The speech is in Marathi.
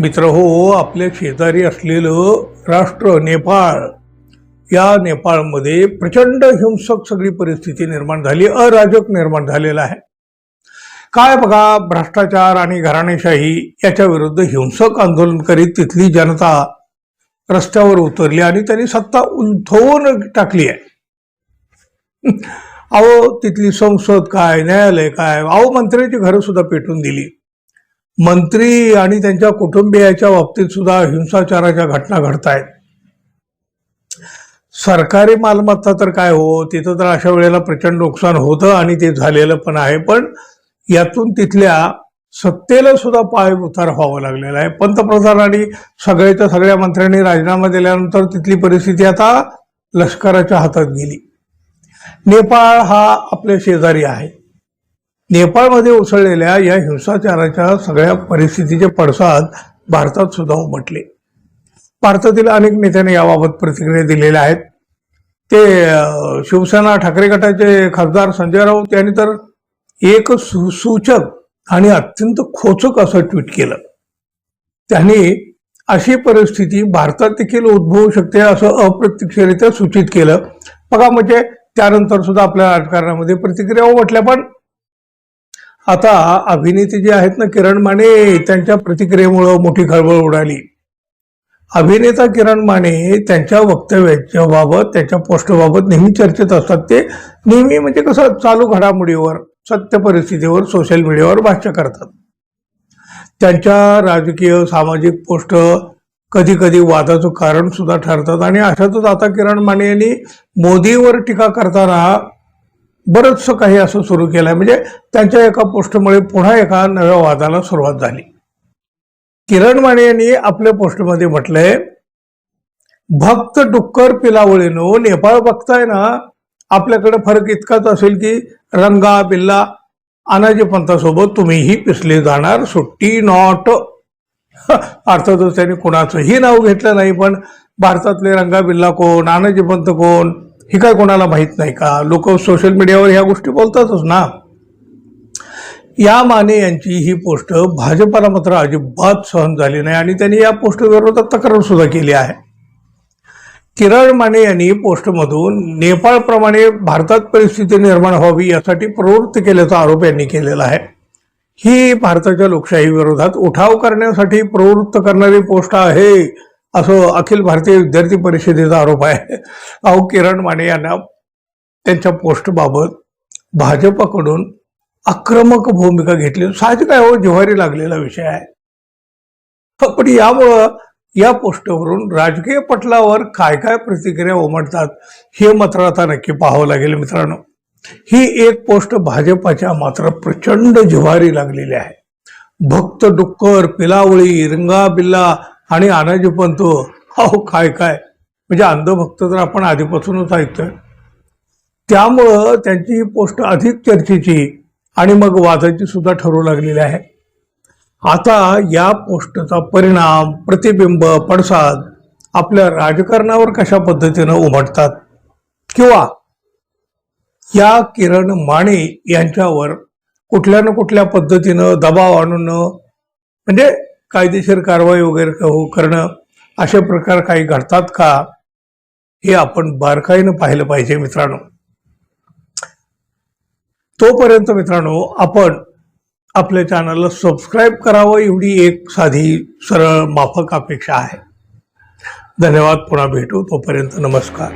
मित्र हो, हो आपल्या शेजारी असलेलं राष्ट्र नेपाळ या नेपाळमध्ये प्रचंड हिंसक सगळी परिस्थिती निर्माण झाली अराजक निर्माण झालेला आहे. काय बघा भ्रष्टाचार आणि घराणेशाही याच्या विरुद्ध हिंसक आंदोलन करीत तिथली जनता रस्त्यावर उतरली आणि त्यांनी सत्ता उलथवून टाकली आहे. अहो तिथली संसद काय न्यायालय काय अहो मंत्र्याची घरं सुद्धा पेटून दिली. मंत्री आणि त्यांच्या कुटुंबियाच्या बाबतीत सुद्धा हिंसाचाराच्या घटना घडत आहेत सरकारी मालमत्ता तर काय हो तिथं तर अशा वेळेला प्रचंड नुकसान होतं आणि ते झालेलं पण आहे पण यातून तिथल्या सत्तेला सुद्धा पाय उतार लागलेला आहे. पंतप्रधान आणि सगळ्याच्या सगळ्या मंत्र्यांनी राजीनामा दिल्यानंतर तिथली परिस्थिती आता लष्कराच्या हातात गेली. नेपाळ हा आपल्या शेजारी आहे. नेपाळमध्ये उसळलेल्या या हिंसाचाराच्या सगळ्या परिस्थितीचे पडसाद भारतात सुद्धा उमटले. भारतातील अनेक नेत्यांनी याबाबत प्रतिक्रिया दिलेल्या आहेत. ते शिवसेना ठाकरे गटाचे खासदार संजय राऊत यांनी तर एक सुसूचक आणि अत्यंत खोचक असं ट्विट केलं. त्यांनी अशी परिस्थिती भारतात देखील उद्भवू शकते असं अप्रत्यक्षरित्या सूचित केलं. बघा म्हणजे त्यानंतर सुद्धा आपल्या राजकारणामध्ये प्रतिक्रिया उमटल्या पण आता अभिनेते जे आहेत ना किरण माने त्यांच्या प्रतिक्रियेमुळं मोठी खळबळ उडाली. अभिनेता किरण माने त्यांच्या वक्तव्याच्या बाबत त्यांच्या पोस्टबाबत नेहमी चर्चेत असतात. ते नेहमी म्हणजे कसं चालू घडामोडीवर सत्य परिस्थितीवर सोशल मीडियावर भाष्य करतात. त्यांच्या राजकीय सामाजिक पोस्ट कधी कधी वादाचं कारण सुद्धा ठरतात. आणि अशातच आता किरण माने यांनी मोदीवर टीका करताना बरंचसं काही असं सुरू केलंय. म्हणजे त्यांच्या एका पोस्टमुळे पुन्हा एका नव्या वादाला सुरुवात झाली. किरण माने यांनी आपल्या पोस्टमध्ये म्हटलंय भक्त डुक्कर पिलावळीनो नेपाळ बघताय ना आपल्याकडे फरक इतकाच असेल की रंगा बिल्ला अनाजी पंतासोबत तुम्हीही पिसले जाणार सुट्टी नॉट. अर्थातच त्यांनी कुणाचंही नाव घेतलं नाही पण भारतातले रंगा बिल्ला कोण अनाजी पंत कोण हे काय कोणाला माहीत नाही का? लोक सोशल मीडियावर ह्या गोष्टी बोलतातच ना. या माने यांची ही पोस्ट भाजपाला मात्र अजिबात सहन झाली नाही आणि त्यांनी या पोस्टविरोधात तक्रार सुद्धा केली आहे. किरण माने यांनी पोस्टमधून नेपाळप्रमाणे भारतात परिस्थिती निर्माण व्हावी यासाठी प्रवृत्त केल्याचा आरोप यांनी केलेला आहे. ही भारताच्या लोकशाही विरोधात उठाव करण्यासाठी प्रवृत्त करणारी पोस्ट आहे. असं अखिल भारतीय विद्यार्थी परिषदेचा आरोप आहे. अहो किरण माने यांना त्यांच्या पोस्टबाबत भाजपकडून आक्रमक भूमिका घेतली. साहजिक आहे हो जिव्हारी लागलेला विषय आहे. पण यामुळं या पोस्टवरून राजकीय पटलावर काय काय प्रतिक्रिया उमटतात हे मात्र आता नक्की पाहावं लागेल मित्रांनो. ही एक पोस्ट भाजपाच्या मात्र प्रचंड जिव्हारी लागलेली आहे. भक्त डुक्कर पिलावळी रिंगा बिल्ला आणि अनाजी पंत हो काय काय? म्हणजे अंधभक्त तर आपण आधीपासूनच ऐकतोय. त्यामुळं त्यांची ही पोस्ट अधिक चर्चेची आणि मग वादाची सुद्धा ठरू लागलेली आहे. आता या पोस्टचा परिणाम प्रतिबिंब पडसाद आपल्या राजकारणावर कशा पद्धतीनं उमटतात? किंवा या किरण माने यांच्यावर कुठल्या ना कुठल्या पद्धतीनं दबाव आणून म्हणजे कायदेशीर कारवाई वगैरे हो करणं असे प्रकार काही घडतात का हे आपण बारकाईनं पाहिलं पाहिजे मित्रांनो. तोपर्यंत मित्रांनो आपण आपल्या चॅनलला सबस्क्राईब करावं एवढी एक साधी सरळ माफक अपेक्षा आहे. धन्यवाद पुन्हा भेटू. तोपर्यंत नमस्कार.